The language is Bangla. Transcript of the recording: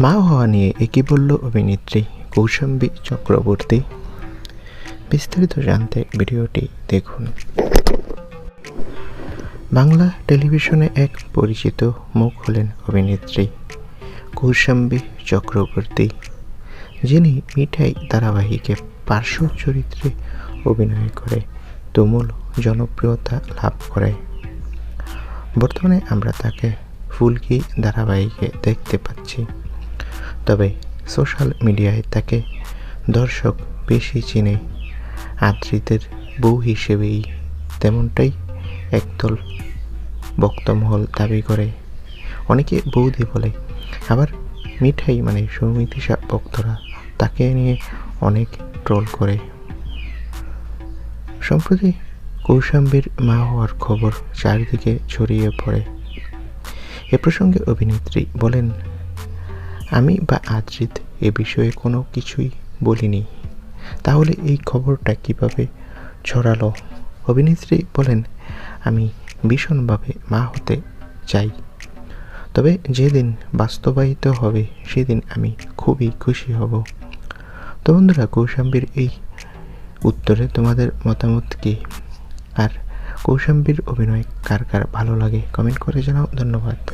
মা হওয়া নিয়ে একই বলল অভিনেত্রী কৌশম্বী চক্রবর্তী। বিস্তারিত জানতে ভিডিওটি দেখুন। বাংলা টেলিভিশনে এক পরিচিত মুখ হলেন অভিনেত্রী কৌশাম্বী চক্রবর্তী, যিনি মিঠাই ধারাবাহিকে পার্শ্ব চরিত্রে অভিনয় করে তুমুল জনপ্রিয়তা লাভ করে। বর্তমানে আমরা তাকে ফুলকি ধারাবাহিকে দেখতে পাচ্ছি। তবে সোশ্যাল মিডিয়ায় তাকে দর্শক বেশি চিনে। আদ্রিতের বউ হিসেবেই তেমনটাই একদল বক্তমহল দাবি করে। অনেকে বৌদি বলে। আবার মিঠাই মানে সৌমিতিশা ভক্তরা তাকে নিয়ে অনেক ট্রোল করে। সম্প্রতি কৌশাম্বীর মা হওয়ার খবর চারিদিকে ছড়িয়ে পড়ে। এ প্রসঙ্গে অভিনেত্রী বলেন আমি বা আদ্রিত এ বিষয়ে কোনো কিছুই বলিনি। তাহলে এই খবরটা কীভাবে ছড়ালো? অভিনেত্রী বলেন, আমি ভীষণভাবে মা হতে চাই। তবে যেদিন বাস্তবায়িত হবে, সেদিন আমি খুবই খুশি হব। তো বন্ধুরা, কৌশাম্বীর এই উত্তরে তোমাদের মতামত কী? আর কৌশাম্বীর অভিনয় কার কার ভালো লাগে? কমেন্ট করে জানাও। ধন্যবাদ।